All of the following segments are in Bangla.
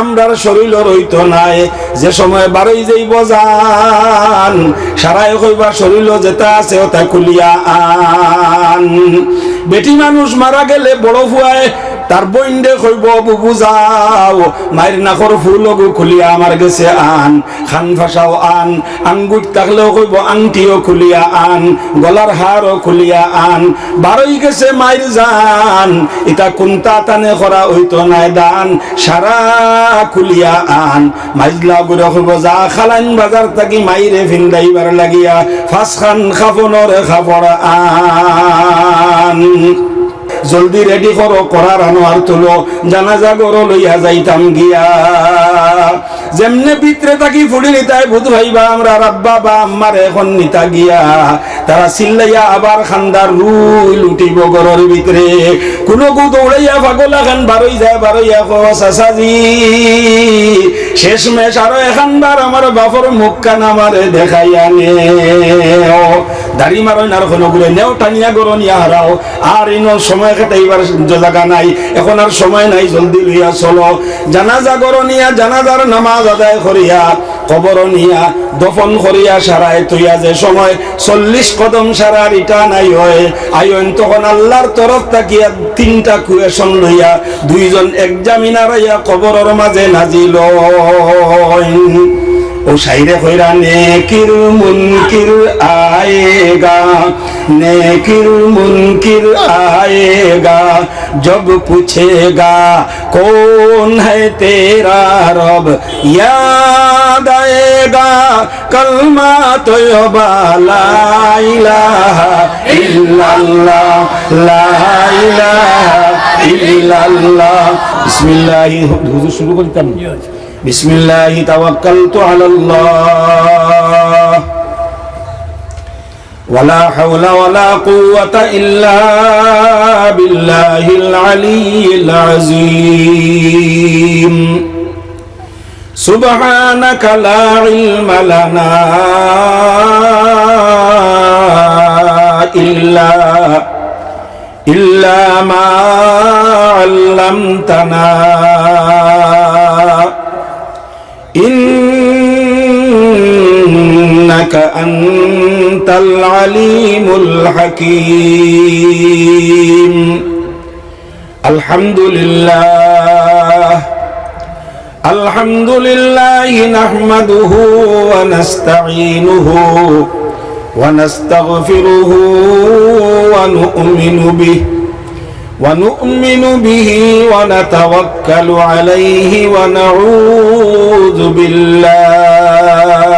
আমরার শরীর রইত নাই। যে সময় বারই যেই বজান সারাই হইবা শরীর যেটা আছে ওটা খুলিয়া আন। বেটি মানুষ মারা গেলে বড় ফুয়ায় তার বইন্ডে কইব বুবু যাও মায়ের নাকর ফুলগু খুলিয়া আমার গেছে আন। খান ফাঁসাও আন আঙ্গুট থাকলেও কইব, আংটিও খুলিয়া আন, গলার হারও খুলিয়া আন। বারই গেছে মায়ের জান ইটা কুন্তা টানে করা হইতো নাই দান। সারা খুলিয়া আন, মাইজলা গুড়ে কইব, যা খালাইন বাজার থাকি মাইরে ফিন্দাইবার লাগিয়া, ফাঁস খান খাফনর খাফর আন। জলদি রেডি করো, করার আনোয়ার তুলো। জানাজা গরো লইয়া যাইতাম গিয়া। যেমনে ভিতরে থাকি ফুড়ি নিতাই ভূত ভাইবা, আমরা রাব্বা বা আম্মার এখন নিতা গিয়া। তারা চিল্লাইয়া আবার খান্দার রুই লুটিব গরর ভিতরে। কোনো কু দৌড়াইয়া পাগলা খান বারই যায় বারইয়া কো চাচাজি শেষ মেশ আরও এখানবার আমার বাপর মুখ কান আমারে দেখাইয়া নে দাড়ি মারো নার কোনো ঘুরে নেও, টানিয়া গরো, নিয়া হারাও। আর ইনো সময় কাটাইবার জায়গা নাই। এখন আর সময় নাই, জলদি লইয়া চলো। জানাজা গরো নিয়া, জানাজার নামাজ আদায় করিয়া কবর নিয়া, দফন করিয়া সারায় তুইয়া যে সময় চল্লিশ কদম সারার ইটা নাই হয় আইন তখন আল্লাহর তরফ তাকিয়া তিনটা কুয়েশন লইয়া দুইজন এক্সামিনার আইয়া কবরের মাঝে নাজিল ও শাইরে কইরা নেকির মুনকির আয়েগা নেকির মুনকির আয়েগা जब पूछेगा कौन है तेरा रब याद आएगा कलमा तो ला इलाहा इल्लल्लाह ला इलाहा इल्लल्लाह बिस्मिल्लाह हुजूर शुरू করতাম بسم الله توكلت على الله ولا حول ولا قوة إلا بالله العلي العظيم سبحانك لا علم لنا إلا إلا ما علمتنا أنت العليم الحكيم. الحمد لله. الحمد لله نحمده ونستعينه ونستغفره ونؤمن به ونؤمن به ونتوكل عليه ونعوذ بالله.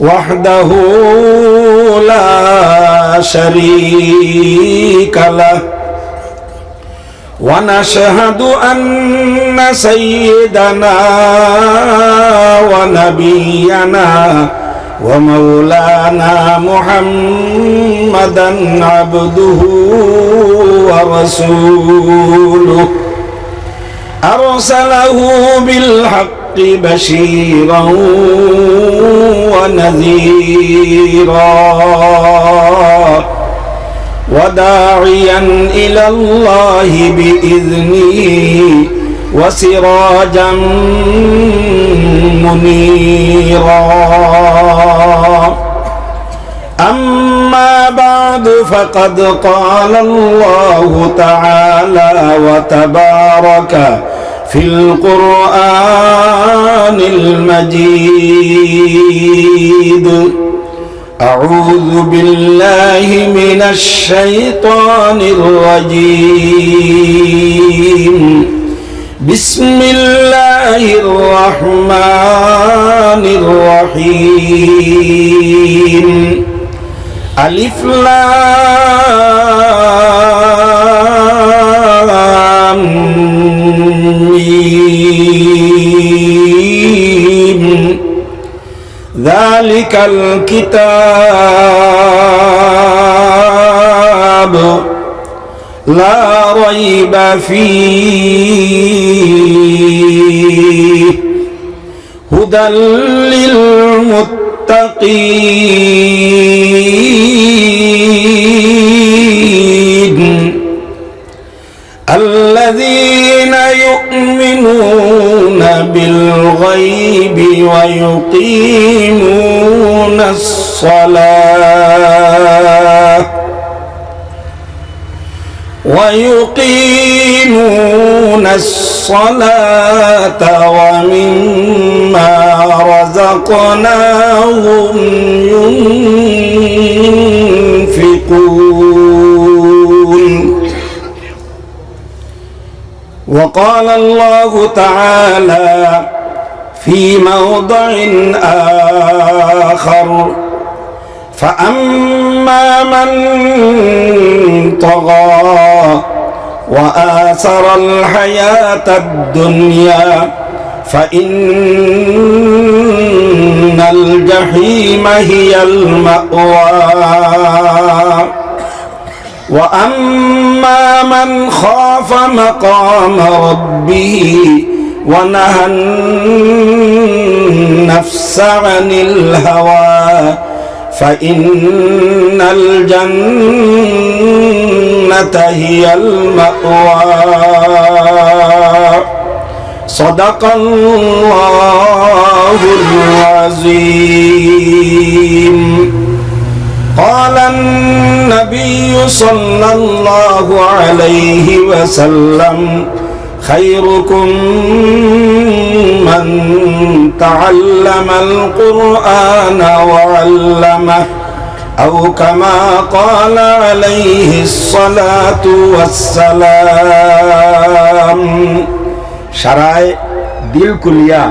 وحده لا شريك له ونشهد أن سيدنا ونبينا ومولانا محمدا عبده ورسوله أرسله بالحق بشيرا ونذيرا وداعيا إلى الله بإذنه وسراجا منيرا أما بعد فقد قال الله تعالى وتبارك في القرآن المجيد. أعوذ بالله من الشيطان الرجيم. بسم الله الرحمن الرحيم. ألف لام ذلك الكتاب لا ريب فيه هدى للمتقين يؤمنون بالغيب ويقيمون الصلاة ويقيمون الصلاة ومما رزقناهم ينفقون وقال الله تعالى في موضع آخر فأما من طغى وآثر الحياة الدنيا فإن الجحيم هي المأوى. وأما من خاف مقام ربه ونهى النفس عن الهوى فإن الجنة هي المأوى. صدق الله العظيم. قال النبي صلى الله عليه وسلم خيركم من تعلم القرآن وعلمه أو كما قال عليه الصلاة والسلام সারায় দিল কুলিয়া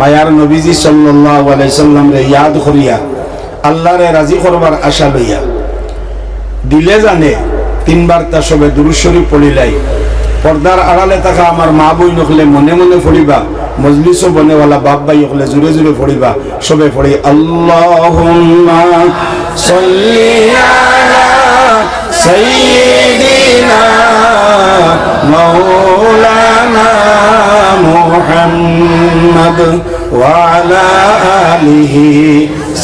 মায়ার নবীজি সাল্লাল্লাহু আলাইহি সাল্লাম রে ইয়াদ করিয়া আল্লাহরে রাজি করবার আশা লইয়া। দিলে জানে, তিনবার তা সবে দুরুশ্বরী পড়িলাই। পর্দার আড়ালে থাকা আমার মা বই নকলে মনে মনে ফড়িবা মজলিসও বনেওয়ালা বাপ ভাই হলে জুড়ে জুড়ে ফড়িবা সবে ফড়ি আল্লাহুম্মা সাল্লি আলা সাইয়্যিদিনা মাওলানা মুহাম্মদ আলিহি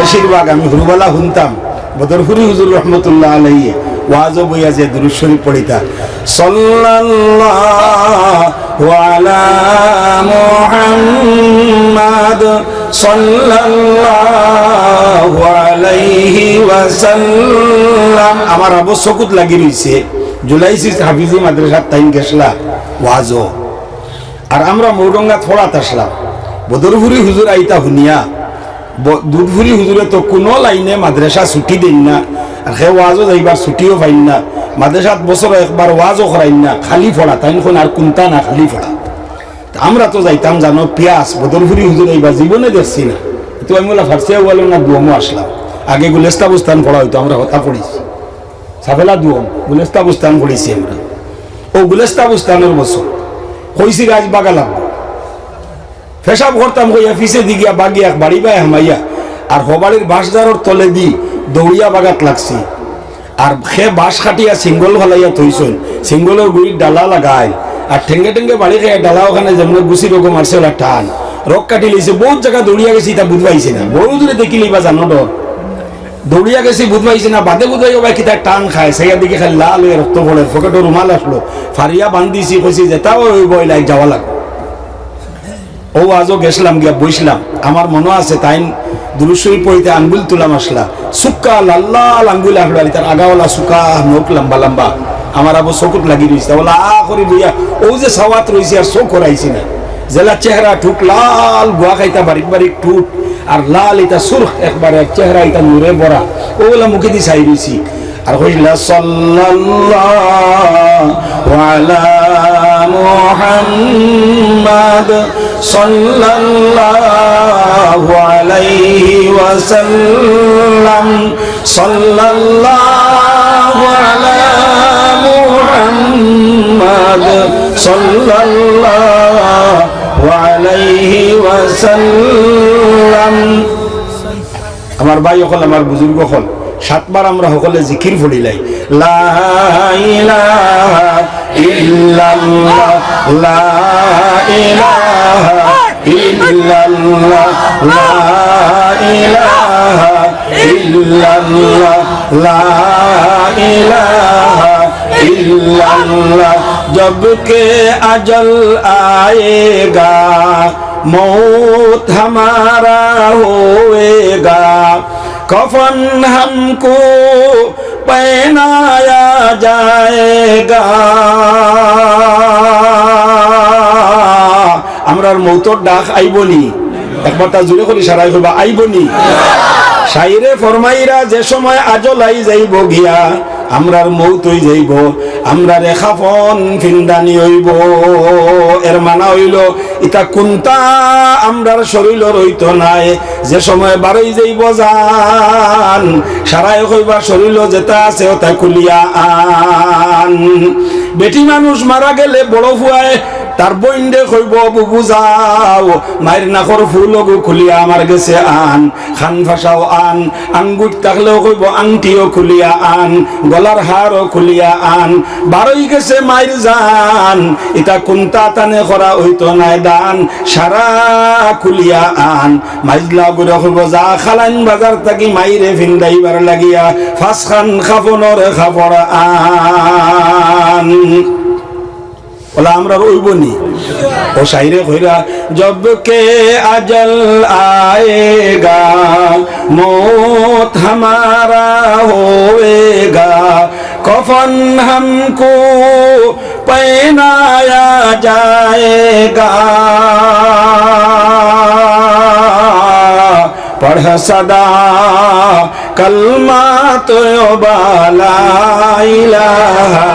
বেশিরভাগ আমি হুরুবালা শুনতাম। বদরপুরি হুজুর রহমতুল্লাহ আলাইহি। ওয়াজও বইয়া যে দুরুদ শরীফ পড়িতা। সাল্লাল্লাহু আলা মুহাম্মাদ সাল্লাল্লাহু আলাইহি ওয়াসাল্লাম। আমার আবশ্যকত লাগি রইছে। জুলাই সিস হাফিজি মাদ্রাসার টাইম গেছলা ওয়াজও। আর আমরা মৌরঙ্গাত ফোড়াত আসলাম। বদরপুরি হুজুর আইতা হুনিয়া দুধপুরি হুজুরে তো কোনো লাইনে মাদ্রাসা ছুটি দিন না আর সে ওয়াজও যাইবার ছুটিও পাইন না মাদ্রাসাত বছর একবার ওয়াজও করাইন না খালি ফোড়া তাই আর কোনটা না খালি ফোড়া আমরা তো যাইতাম জানো পিয়াস বদরপুরি হুজুর এইবার জীবনে দেখছি না তো আমি বললাম ফার্সিয়া বললাম না দুমও আসলাম আগে গুলেস্তা বুস্তান পড়া হইতো আমরা হতা পড়িছি সাফেলা গুলেস্তা বুস্তান পড়িছি আমরা ও গুলেস্তা বুস্তানের বছর কইছি গাছ বাগালাম ফেসাব করতাম কইয়া, ফিসে দি গিয়া, বাগিয়া, বাড়ি বাই হামাইয়া। আর হবাড়ির বাঁশদারর তলে দি দৌড়িয়া বাগাত লাগছি। আর সে বাঁশ কাটিয়া সিঙ্গল ফলাইয়া থইছন সিঙ্গলের গুড়ির ডালা লাগায় আর ঠেঙ্গে ঠেঙ্গে বাড়ি খেয়ে ডালা ওখানে যেমন গুছি রকম মারছে ওলা টান। রক কাটি লইছে, বহুত জায়গা দৌড়িয়া গেছি তা বুধ না। বহু দূরে দেখিলি বা জানো ডর দৌড়িয়া গেছি বুধ না, বাদে বুধ পাই বা কিতা টান খায়। সেয়া দিকে খালি লাল রক্ত পড়ে ফকেটে রুমাল আসলো। ফারিয়া বান্ধিছি কইছি যেটাও ওই বইলাই যাওয়া লাগবে। ও আজও গেছিলাম গিয়া বইছিলাম। আমার মনে আছে তাই দুরুসই পড়িতে আঙ্গুল তুলাম আসলা। সুক্কা লাল্লাল আঙ্গুল আসলো তার আগাওয়ালা সুকা নোক লম্বা লম্বা। আমার আবু চকুত লাগি রয়েছে বলে, আ, করে বইয়া ও যে সাওয়াত রয়েছে আর চোখ করাইছি না। জেলা চেহারা ঠুক, লাল গোয়া খাইতা বারিক বারিক ঠুক, আর লাল এটা সুরখ একবারে চেহারা এটা নূরে বড়া ওগুলা মুখে দিয়ে চাই রয়েছি আর কইলা সাল্লাল্লাহু আলা মুহাম্মাদ সাল্লাল্লাহু আলাইহি ওয়াসাল্লাম। সাল্লাল্লাহু আলা মুহাম্মাদ সাল্লাল্লাহু আলাইহি ওয়াসাল্লাম। আমার ভাই হল, আমার বুজুর্গ হল। সাতবার আমরা সকলে জিকির ফুলিলাই লা ইলাহা ইল্লাল্লাহ লা ইলাহা ইল্লাল্লাহ کفن ہم کو پہنایا আমরার মৌতর ডাক আইবনি। একবার তা জুড়ে করি সারাই হইবা আইবনি। সাইরে ফরমাইরা যে সময় আজলাই যাইব গিয়া আমরার মৌত হই যাইব আমরা রেখাফন ফিন্দানি হইব। এর মানা হইল, ইতা কোনটা আমরার শরীর রইত নাই, যে সময় বারই যাইব যান সারাই হইবা শরীর যেটা আছে ওটা খুলিয়া আন। বেটি মানুষ মারা গেলে বড় ফুয়ায় তার বইন্ডে কইব বুবু যাও মায়ের নাকর ফুলগু খুলিয়া আমার গেছে আন। খান ফাঁসাও আন আঙ্গুট থাকলেও কইব, আংটিও খুলিয়া আন, গলার হারও খুলিয়া আন। বারই গেছে মায়ের জান এটা কোনটা টানে করা হইতো নাই দান। সারা খুলিয়া আন, মাইজলা গুড়ে কইব যা খালাইন বাজার থাকি মাইরে ফিন্দাইবার লাগিয়া, ফাঁস খান খাফনর খাফর আন। ওলা আমরা রইব নি। ও সাইরে কইরা জব কে আজল আয়েগা, মত হামারা হোয়েগা, কফন হামকো পেনায়া যায়েগা। পড় সদা কলমা তো বালা ইলাহা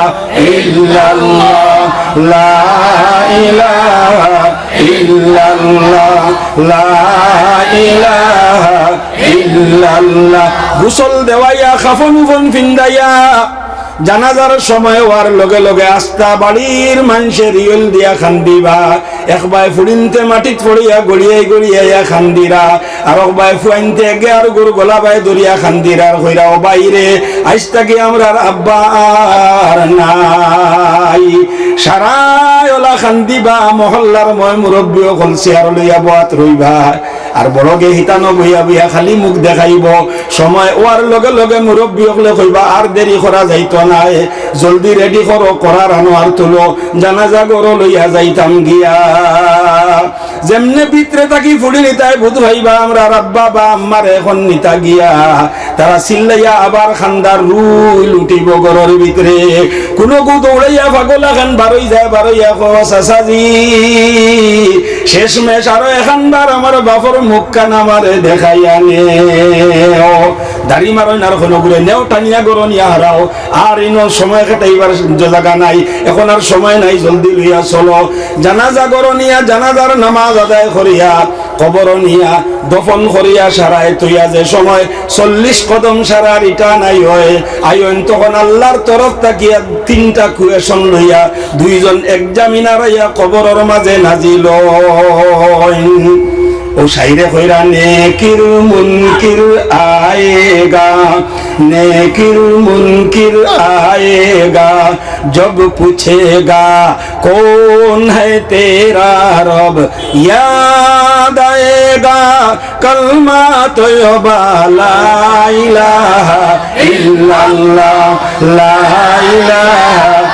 ইল্লাল্লাহ। লা ইলাহা ইল্লাল্লাহ লা ইলাহা ইল্লাল্লাহ। গোসল দেওয়াইয়া খাফন ফোন ফিন্দাইয়া। জানাজার সময় হওয়ার লগে লগে আস্তা বাড়ির মানুষের ইয়ল দিয়া খান্দিবা। একবাই ফুড়িনতে মাটিত পড়িয়া গড়িয়াই গড়িয়াইয়া খান্দিরা। আর একবাই ফুয়াইনতে গে আর গরু গলা বাই দরিয়া খান্দিরার হইরা ও বাইরে আইস্তাকে আমরা আব্বা আর নাই। সারাই ওলা খান্দিবা, মহল্লার ময় মুরব্বী অকল চেয়ার লইয়া বোয়াত রইবা। আর বড়গে হিতানো বইয়া বইয়া খালি মুখ দেখাইব। সময় ওয়ার লগে লগে মুরব্বী হলে কইবা আর দেরি করা যাইতো নাই। জলদি রেডি করো করার আনো আর তুলো। জানাজা গরো লইয়া যাইতাম গিয়া। যেমনে ভিতরে থাকি ফুড়ি নিতাই বুধ ভাইবা, আমরা রাব্বা বা আম্মার এখন নিতা গিয়া। তারা চিল্লাইয়া আবার খান্দার রুই লুটিব গরর ভিতরে কোনো গু দৌড়াইয়া পাগলা খান বারই যায় বারইয়া কো শেষ মেশ আরও এখানবার আমার বাপর মুখ কান আমারে দেখাইয়া নে। দাড়ি মারো নার কোনো ঘুরে। নেও টানিয়া গরো নিয়া হারাও। আর ইনো সময় কাটাইবার জায়গা নাই। এখন আর সময় নাই, জলদি লইয়া চলো। জানাজা গরো নিয়া, জানাজার নামাজ আদায় করিয়া, কবর নিয়া, দফন করিয়া সারায় তুইয়া যে সময় চল্লিশ কদম সারা রিটার্ন আই হয় আইন তখন আল্লাহর তরফ তাকিয়া তিনটা কুয়েশন লইয়া, দুইজন এক্সামিনার কবরের মাঝে নাজিল ও শাইরে কইরা নেকির মুনকির আয়েগা নেকির মুনকির আয়েগা जब पूछेगा कौन है तेरा रब याद आएगा कलमा तो ला इलाहा इल्लल्लाह ला इलाहा